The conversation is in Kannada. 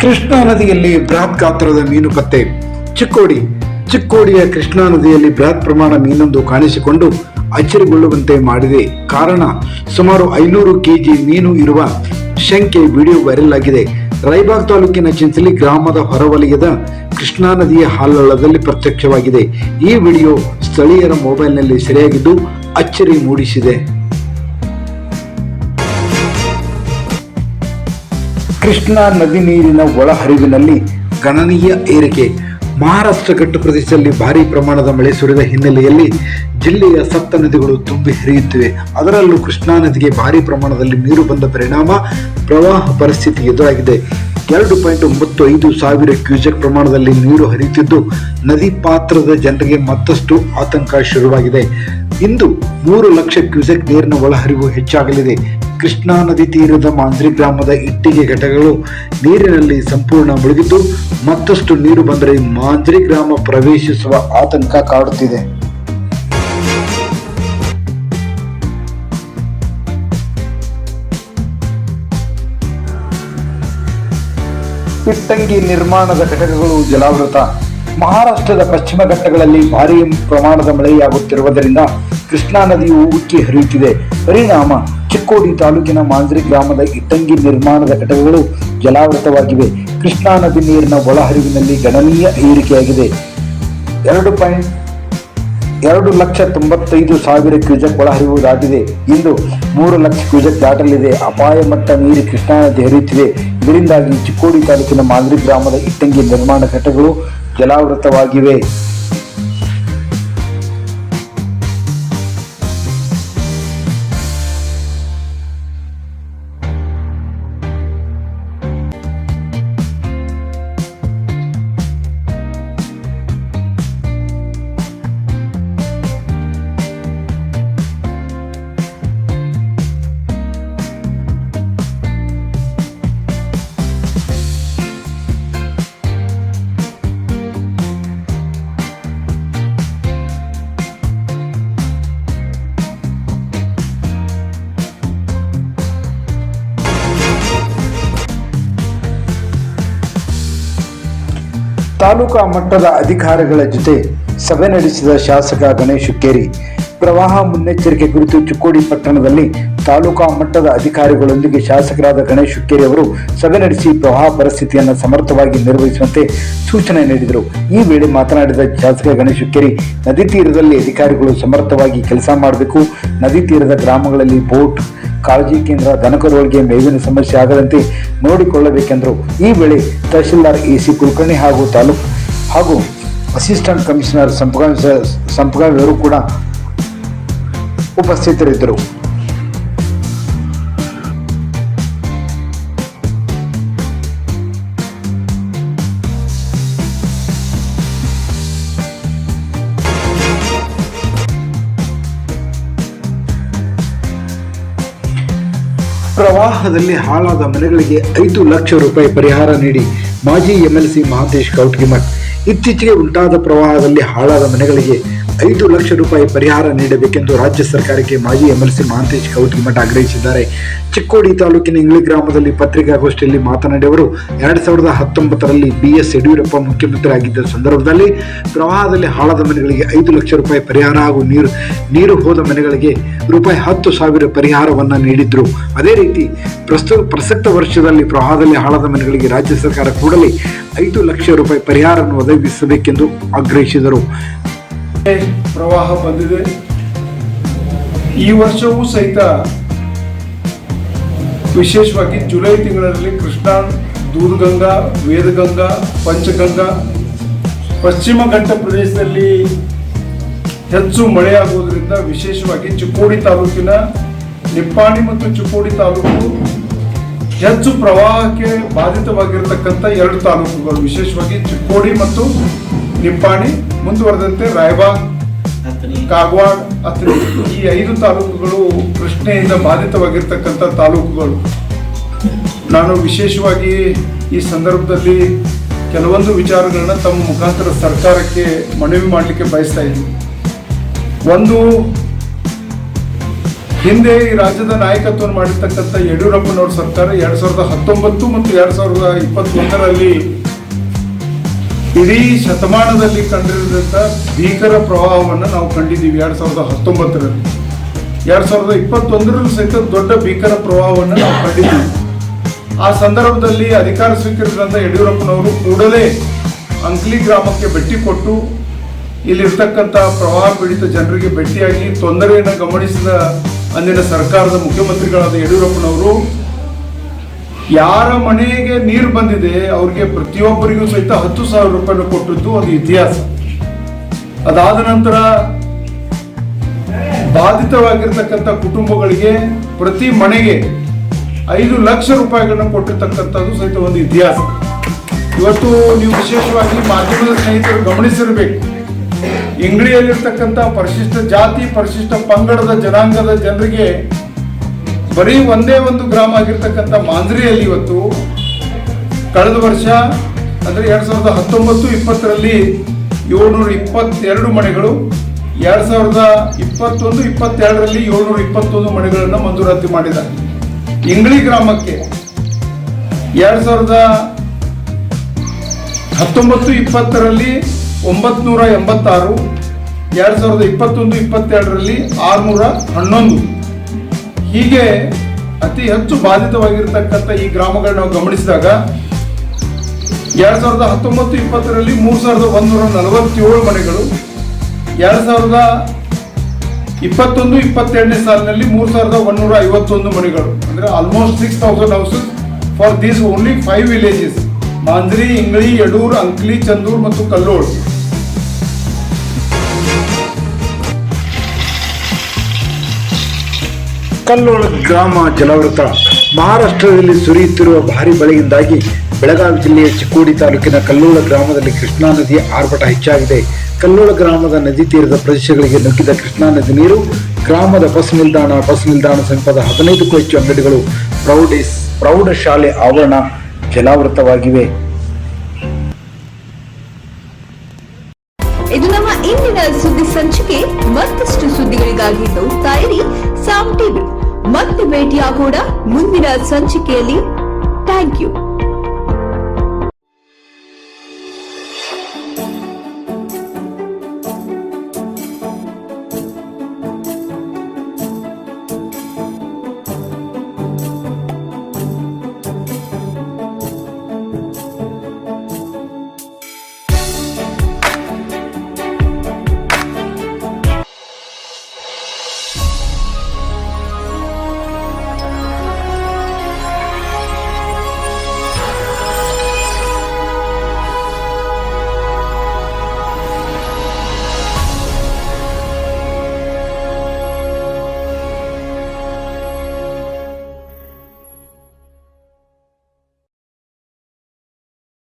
ಕೃಷ್ಣಾ ನದಿಯಲ್ಲಿ ಬೃಹತ್ ಗಾತ್ರದ ಮೀನು ಪತ್ತೆ ಚಿಕ್ಕೋಡಿ. ಚಿಕ್ಕೋಡಿಯ ಕೃಷ್ಣಾ ನದಿಯಲ್ಲಿ ಬೃಹತ್ ಪ್ರಮಾಣ ಮೀನೊಂದು ಕಾಣಿಸಿಕೊಂಡು ಅಚ್ಚರಿಗೊಳ್ಳುವಂತೆ ಮಾಡಿದೆ. ಕಾರಣ, ಸುಮಾರು ಐನೂರು ಕೆಜಿ ಮೀನು ಇರುವ ಶಂಕೆ ವಿಡಿಯೋ ವೈರಲ್ ಆಗಿದೆ. ರಾಯಬಾಗ್ ತಾಲೂಕಿನ ಚಿಂಚಲಿ ಗ್ರಾಮದ ಹೊರವಲಯದ ಕೃಷ್ಣಾ ನದಿಯ ಹಾಲಳ್ಳದಲ್ಲಿ ಪ್ರತ್ಯಕ್ಷವಾಗಿದೆ. ಈ ವಿಡಿಯೋ ಸ್ಥಳೀಯರ ಮೊಬೈಲ್ನಲ್ಲಿ ಸೆರೆಯಾಗಿದ್ದು ಅಚ್ಚರಿ ಮೂಡಿಸಿದೆ. ಕೃಷ್ಣಾ ನದಿ ನೀರಿನ ಒಳಹರಿವಿನಲ್ಲಿ ಗಣನೀಯ ಏರಿಕೆ. ಮಹಾರಾಷ್ಟ್ರ ಘಟ್ಟ ಪ್ರದೇಶದಲ್ಲಿ ಭಾರಿ ಪ್ರಮಾಣದ ಮಳೆ ಸುರಿದ ಹಿನ್ನೆಲೆಯಲ್ಲಿ ಜಿಲ್ಲೆಯ ಸಪ್ತ ನದಿಗಳು ತುಂಬಿ ಹರಿಯುತ್ತಿವೆ. ಅದರಲ್ಲೂ ಕೃಷ್ಣಾ ನದಿಗೆ ಭಾರಿ ಪ್ರಮಾಣದಲ್ಲಿ ನೀರು ಬಂದ ಪರಿಣಾಮ ಪ್ರವಾಹ ಪರಿಸ್ಥಿತಿ ಎದುರಾಗಿದೆ. ಎರಡು ಪಾಯಿಂಟ್ ಒಂಬತ್ತು ಐದು ಸಾವಿರ ಕ್ಯೂಸೆಕ್ ಪ್ರಮಾಣದಲ್ಲಿ ನೀರು ಹರಿಯುತ್ತಿದ್ದು, ನದಿ ಪಾತ್ರದ ಜನರಿಗೆ ಮತ್ತಷ್ಟು ಆತಂಕ ಶುರುವಾಗಿದೆ. ಇಂದು ಮೂರು ಲಕ್ಷ ಕ್ಯೂಸೆಕ್ ನೀರಿನ ಒಳಹರಿವು ಹೆಚ್ಚಾಗಲಿದೆ. ಕೃಷ್ಣಾ ನದಿ ತೀರದ ಮಾಂದ್ರಿ ಗ್ರಾಮದ ಇಟ್ಟಿಗೆ ಘಟಕಗಳು ನೀರಿನಲ್ಲಿ ಸಂಪೂರ್ಣ ಮುಳುಗಿದ್ದು, ಮತ್ತಷ್ಟು ನೀರು ಬಂದರೆ ಮಾಂದ್ರಿ ಗ್ರಾಮ ಪ್ರವೇಶಿಸುವ ಆತಂಕ ಕಾಡುತ್ತಿದೆ. ಇಟ್ಟಂಗಿ ನಿರ್ಮಾಣದ ಘಟಕಗಳು ಜಲಾವೃತ. ಮಹಾರಾಷ್ಟ್ರದ ಪಶ್ಚಿಮ ಘಟ್ಟಗಳಲ್ಲಿ ಭಾರೀ ಪ್ರಮಾಣದ ಮಳೆಯಾಗುತ್ತಿರುವುದರಿಂದ ಕೃಷ್ಣಾ ನದಿಯು ಉಕ್ಕಿ ಹರಿಯುತ್ತಿದೆ. ಪರಿಣಾಮ ಚಿಕ್ಕೋಡಿ ತಾಲೂಕಿನ ಮಾಂಜ್ರಿ ಗ್ರಾಮದ ಇಟ್ಟಂಗಿ ನಿರ್ಮಾಣದ ಘಟಕಗಳು ಜಲಾವೃತವಾಗಿವೆ. ಕೃಷ್ಣಾ ನದಿ ನೀರಿನ ಒಳಹರಿವಿನಲ್ಲಿ ಗಣನೀಯ ಏರಿಕೆಯಾಗಿದೆ. ಎರಡು ಪಾಯಿಂಟ್ ಎರಡು ಲಕ್ಷ ತೊಂಬತ್ತೈದು ಸಾವಿರ ಕ್ಯೂಸೆಕ್ ಒಳಹರಿವು ದಾಟಿದೆ. ಇಂದು ಮೂರು ಲಕ್ಷ ಕ್ಯೂಸೆಕ್ ದಾಟಲಿದೆ. ಅಪಾಯ ಮಟ್ಟ ನೀರು ಕೃಷ್ಣಾ ನದಿ ಹರಿಯುತ್ತಿದೆ. ಇದರಿಂದಾಗಿ ಚಿಕ್ಕೋಡಿ ತಾಲೂಕಿನ ಮಾಂದ್ರಿ ಗ್ರಾಮದ ಇಟ್ಟಂಗಿ ನಿರ್ಮಾಣ ಘಟಕಗಳು ಜಲಾವೃತವಾಗಿವೆ. ತಾಲೂಕಾ ಮಟ್ಟದ ಅಧಿಕಾರಿಗಳ ಜೊತೆ ಸಭೆ ನಡೆಸಿದ ಶಾಸಕ ಗಣೇಶ್ ಹುಕ್ಕೇರಿ ಪ್ರವಾಹ ಮುನ್ನೆಚ್ಚರಿಕೆ ಕುರಿತು ಚಿಕ್ಕೋಡಿ ಪಟ್ಟಣದಲ್ಲಿ ತಾಲೂಕಾ ಮಟ್ಟದ ಅಧಿಕಾರಿಗಳೊಂದಿಗೆ ಶಾಸಕರಾದ ಗಣೇಶ್ ಹುಕ್ಕೇರಿ ಅವರು ಸಭೆ ನಡೆಸಿ ಪ್ರವಾಹ ಪರಿಸ್ಥಿತಿಯನ್ನು ಸಮರ್ಥವಾಗಿ ನಿರ್ವಹಿಸುವಂತೆ ಸೂಚನೆ ನೀಡಿದರು. ಈ ವೇಳೆ ಮಾತನಾಡಿದ ಶಾಸಕ ಗಣೇಶ್ ಹುಕ್ಕೇರಿ ನದಿ ತೀರದಲ್ಲಿ ಅಧಿಕಾರಿಗಳು ಸಮರ್ಥವಾಗಿ ಕೆಲಸ ಮಾಡಬೇಕು. ನದಿ ತೀರದ ಗ್ರಾಮಗಳಲ್ಲಿ ಬೋಟ್, ಕಾಳಜಿ ಕೇಂದ್ರ, ದನಕರುಗಳಿಗೆ ಮೇವಿನ ಸಮಸ್ಯೆ ಆಗದಂತೆ ನೋಡಿಕೊಳ್ಳಬೇಕೆಂದರು. ಈ ವೇಳೆ ತಹಶೀಲ್ದಾರ್ ಎ ಸಿ ಕುಲಕರ್ಣಿ ಹಾಗೂ ತಾಲೂಕು ಹಾಗೂ ಅಸಿಸ್ಟೆಂಟ್ ಕಮಿಷನರ್ ಸಂಪಗ ಸಂಪಗಾಮಿಯವರು ಕೂಡ ಉಪಸ್ಥಿತರಿದ್ದರು. ಪ್ರವಾಹದಲ್ಲಿ ಹಾಳಾದ ಮನೆಗಳಿಗೆ ಐದು ಲಕ್ಷ ರೂಪಾಯಿ ಪರಿಹಾರ ನೀಡಿ ಮಾಜಿ ಎಂಎಲ್ಸಿ ಮಹಾಂತೇಶ್ ಕೌಟ್ಗಿಮಠ್ ಇತ್ತೀಚೆಗೆ ಉಂಟಾದ ಪ್ರವಾಹದಲ್ಲಿ ಹಾಳಾದ ಮನೆಗಳಿಗೆ ಐದು ಲಕ್ಷ ರೂಪಾಯಿ ಪರಿಹಾರ ನೀಡಬೇಕೆಂದು ರಾಜ್ಯ ಸರ್ಕಾರಕ್ಕೆ ಮಾಜಿ ಎಂಎಲ್ಸಿ ಮಹಾಂತೇಶ್ ಕೌತಿಮಠ ಆಗ್ರಹಿಸಿದ್ದಾರೆ. ಚಿಕ್ಕೋಡಿ ತಾಲೂಕಿನ ಇಂಗ್ಲಿ ಗ್ರಾಮದಲ್ಲಿ ಪತ್ರಿಕಾಗೋಷ್ಠಿಯಲ್ಲಿ ಮಾತನಾಡಿ ಅವರು, ಎರಡ್ ಸಾವಿರದ ಹತ್ತೊಂಬತ್ತರಲ್ಲಿ ಬಿ ಎಸ್ ಯಡಿಯೂರಪ್ಪ ಮುಖ್ಯಮಂತ್ರಿ ಆಗಿದ್ದ ಸಂದರ್ಭದಲ್ಲಿ ಪ್ರವಾಹದಲ್ಲಿ ಹಾಳಾದ ಮನೆಗಳಿಗೆ ಐದು ಲಕ್ಷ ರೂಪಾಯಿ ಪರಿಹಾರ ಹಾಗೂ ನೀರು ನೀರು ಹೋದ ಮನೆಗಳಿಗೆ ರೂಪಾಯಿ ಹತ್ತು ಸಾವಿರ ಪರಿಹಾರವನ್ನು ನೀಡಿದ್ರು. ಅದೇ ರೀತಿ ಪ್ರಸ್ತುತ ಪ್ರಸಕ್ತ ವರ್ಷದಲ್ಲಿ ಪ್ರವಾಹದಲ್ಲಿ ಹಾಳಾದ ಮನೆಗಳಿಗೆ ರಾಜ್ಯ ಸರ್ಕಾರ ಕೂಡಲೇ ಐದು ಲಕ್ಷ ರೂಪಾಯಿ ಪರಿಹಾರವನ್ನು ಒದಗಿಸಬೇಕೆಂದು ಆಗ್ರಹಿಸಿದರು. ಪ್ರವಾಹ ಬಂದಿದೆ. ಈ ವರ್ಷವೂ ಸಹಿತ ವಿಶೇಷವಾಗಿ ಜುಲೈ ತಿಂಗಳಲ್ಲಿ ಕೃಷ್ಣಾ, ದೂರ್ಗಂಗಾ, ವೇದಗಂಗಾ, ಪಂಚಗಂಗಾ, ಪಶ್ಚಿಮ ಘಟ್ಟ ಪ್ರದೇಶದಲ್ಲಿ ಹೆಚ್ಚು ಮಳೆಯಾಗುವುದರಿಂದ ವಿಶೇಷವಾಗಿ ಚಿಕ್ಕೋಡಿ ತಾಲೂಕಿನ ನಿಪ್ಪಾಣಿ ಮತ್ತು ಚಿಕ್ಕೋಡಿ ತಾಲೂಕು ಹೆಚ್ಚು ಪ್ರವಾಹಕ್ಕೆ ಬಾಧಿತವಾಗಿರತಕ್ಕಂಥ ಎರಡು ತಾಲೂಕುಗಳು, ವಿಶೇಷವಾಗಿ ಚಿಕ್ಕೋಡಿ ಮತ್ತು ನಿಪ್ಪಾಣಿ ಮುಂದುವರೆದಂತೆ ರಾಯಬಾಗ್ ಕಾಗವಾಡ್ ಅಥಣಿ. ಈ ಐದು ತಾಲೂಕುಗಳು ಕೃಷ್ಣೆಯಿಂದ ಬಾಧಿತವಾಗಿರ್ತಕ್ಕಂಥ ತಾಲೂಕುಗಳು. ನಾನು ವಿಶೇಷವಾಗಿ ಈ ಸಂದರ್ಭದಲ್ಲಿ ಕೆಲವೊಂದು ವಿಚಾರಗಳನ್ನ ತಮ್ಮ ಮುಖಾಂತರ ಸರ್ಕಾರಕ್ಕೆ ಮನವಿ ಮಾಡಲಿಕ್ಕೆ ಬಯಸ್ತಾ ಇದ್ದೀನಿ. ಒಂದು ಹಿಂದೆ ಈ ರಾಜ್ಯದ ನಾಯಕತ್ವವನ್ನು ಮಾಡಿರ್ತಕ್ಕಂಥ ಯಡಿಯೂರಪ್ಪನವ್ರ ಸರ್ಕಾರ ಎರಡ್ ಸಾವಿರದ ಹತ್ತೊಂಬತ್ತು ಮತ್ತು ಎರಡು ಸಾವಿರದ ಇಪ್ಪತ್ತೊಂದರಲ್ಲಿ ಇಡೀ ಶತಮಾನದಲ್ಲಿ ಕಂಡಿರದಂತ ಭೀಕರ ಪ್ರವಾಹವನ್ನು ನಾವು ಕಂಡಿದ್ದೀವಿ ಎರಡು ಸಾವಿರದ ಹತ್ತೊಂಬತ್ತರಲ್ಲಿ. ಎರಡು ಸಾವಿರದ ಇಪ್ಪತ್ತೊಂದರಲ್ಲಿ ಸಹಿತ ದೊಡ್ಡ ಭೀಕರ ಪ್ರವಾಹವನ್ನು ನಾವು ಕಂಡಿದ್ದೀವಿ. ಆ ಸಂದರ್ಭದಲ್ಲಿ ಅಧಿಕಾರ ಸ್ವೀಕರಿಸಿದಂಥ ಯಡಿಯೂರಪ್ಪನವರು ಕೂಡಲೇ ಅಂಕ್ಲಿ ಗ್ರಾಮಕ್ಕೆ ಭೇಟಿ ಕೊಟ್ಟು ಇಲ್ಲಿರ್ತಕ್ಕಂಥ ಪ್ರವಾಹ ಪೀಡಿತ ಜನರಿಗೆ ಭೇಟಿಯಾಗಿ ತೊಂದರೆಯನ್ನು ಗಮನಿಸಿದ ಅಂದಿನ ಸರ್ಕಾರದ ಮುಖ್ಯಮಂತ್ರಿಗಳಾದ ಯಡಿಯೂರಪ್ಪನವರು ಯಾರ ಮನೆಗೆ ನೀರು ಬಂದಿದೆ, ಅವ್ರಿಗೆ ಪ್ರತಿಯೊಬ್ಬರಿಗೂ ಸಹಿತ ಹತ್ತು ಸಾವಿರ ರೂಪಾಯಿನ ಕೊಟ್ಟಿದ್ದು ಒಂದು ಇತಿಹಾಸ. ಅದಾದ ನಂತರ ಬಾಧಿತವಾಗಿರ್ತಕ್ಕಂಥ ಕುಟುಂಬಗಳಿಗೆ ಪ್ರತಿ ಮನೆಗೆ ಐದು ಲಕ್ಷ ರೂಪಾಯಿಗಳನ್ನ ಕೊಟ್ಟಿರ್ತಕ್ಕಂಥದ್ದು ಸಹಿತ ಒಂದು ಇತಿಹಾಸ. ಇವತ್ತು ನೀವು ವಿಶೇಷವಾಗಿ ಮಾಧ್ಯಮದ ಸ್ನೇಹಿತರು ಗಮನಿಸಿರಬೇಕು. ಇಂಗಡಿಯಲ್ಲಿರ್ತಕ್ಕಂಥ ಪರಿಶಿಷ್ಟ ಜಾತಿ, ಪರಿಶಿಷ್ಟ ಪಂಗಡದ ಜನಾಂಗದ ಜನರಿಗೆ ಬರೀ ಒಂದೇ ಒಂದು ಗ್ರಾಮ ಆಗಿರ್ತಕ್ಕಂಥ ಮಾಂಜ್ರಿಯಲ್ಲಿ ಇವತ್ತು ಕಳೆದ ವರ್ಷ, ಅಂದರೆ ಎರಡು ಸಾವಿರದ ಹತ್ತೊಂಬತ್ತು ಇಪ್ಪತ್ತರಲ್ಲಿ ಏಳ್ನೂರ ಇಪ್ಪತ್ತೆರಡು ಮನೆಗಳು, ಎರಡು ಸಾವಿರದ ಇಪ್ಪತ್ತೊಂದು, ಇಪ್ಪತ್ತೆರಡರಲ್ಲಿ ಏಳ್ನೂರ ಇಪ್ಪತ್ತೊಂದು ಮನೆಗಳನ್ನು ಮಂಜೂರಾತಿ ಮಾಡಿದ್ದಾರೆ ಇಂಗ್ಳಿ ಗ್ರಾಮಕ್ಕೆ ಎರಡು ಸಾವಿರದ ಹತ್ತೊಂಬತ್ತು ಇಪ್ಪತ್ತರಲ್ಲಿ ಒಂಬತ್ನೂರ ಎಂಬತ್ತಾರು, ಎರಡು ಸಾವಿರದ ಇಪ್ಪತ್ತೊಂದು, ಇಪ್ಪತ್ತೆರಡರಲ್ಲಿ ಆರುನೂರ ಹನ್ನೊಂದು. ಹೀಗೆ ಅತಿ ಹೆಚ್ಚು ಬಾಧಿತವಾಗಿರ್ತಕ್ಕಂಥ ಈ ಗ್ರಾಮಗಳನ್ನ ನಾವು ಗಮನಿಸಿದಾಗ ಎರಡ್ ಸಾವಿರದ ಹತ್ತೊಂಬತ್ತು ಇಪ್ಪತ್ತರಲ್ಲಿ ಮೂರು ಸಾವಿರದ ಒಂದೂರ ನಲವತ್ತೇಳು ಮನೆಗಳು, ಎರಡ್ ಸಾವಿರದ ಇಪ್ಪತ್ತೊಂದು ಇಪ್ಪತ್ತೆರಡನೇ ಸಾಲಿನಲ್ಲಿ ಮೂರು ಸಾವಿರದ ಒಂದೂರ ಐವತ್ತೊಂದು ಮನೆಗಳು. ಅಂದ್ರೆ almost six thousand houses for these only five villages Mandri Ingli Yadur, Ankli, Chandur ಮತ್ತು ಕಲ್ಲೋಳ್. ಕಲ್ಲೋಳ ಗ್ರಾಮ ಜಲಾವೃತ ಮಹಾರಾಷ್ಟ್ರದಲ್ಲಿ ಸುರಿಯುತ್ತಿರುವ ಭಾರಿ ಮಳೆಯಿಂದಾಗಿ ಬೆಳಗಾವಿ ಜಿಲ್ಲೆಯ ಚಿಕ್ಕೋಡಿ ತಾಲೂಕಿನ ಕಲ್ಲೋಳ ಗ್ರಾಮದಲ್ಲಿ ಕೃಷ್ಣಾ ನದಿಯ ಆರ್ಭಟ ಹೆಚ್ಚಾಗಿದೆ. ಕಲ್ಲೋಳ ಗ್ರಾಮದ ನದಿ ತೀರದ ಪ್ರದೇಶಗಳಿಗೆ ನುಗ್ಗಿದ ಕೃಷ್ಣಾ ನದಿ ನೀರು, ಗ್ರಾಮದ ಬಸ್ ನಿಲ್ದಾಣ ಬಸ್ ನಿಲ್ದಾಣ ಸಮೀಪದ ಹದಿನೈದಕ್ಕೂ ಹೆಚ್ಚು ಅಂಗಡಿಗಳು ಪ್ರೌಢ, ಪ್ರೌಢಶಾಲೆ ಆವರಣ ಜಲಾವೃತವಾಗಿವೆ. संचिकेಯಲ್ಲಿ